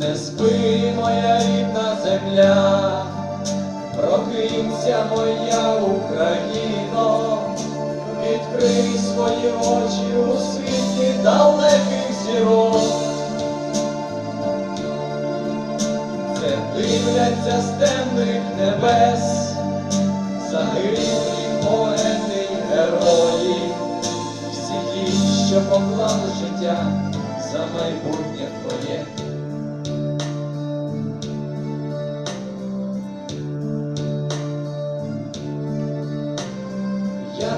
Не спи, моя рідна земля, прокинься, моя Україно, відкрий свої очі у світі далеких зірок. Це дивляться з темних небес, загиблі поети й герої, всі ті, що поклали життя за майбутнє твоє.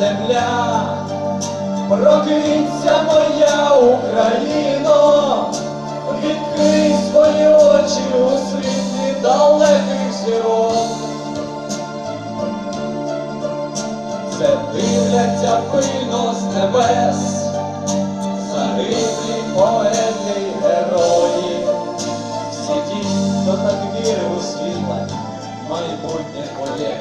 земля, прокинься моя Україно, відкрий свої очі у світлі далеких зірок. Це дивляться пильно з небес, загиблі поети герої, всі ті, хто так вірив у світле, майбутнє твоє.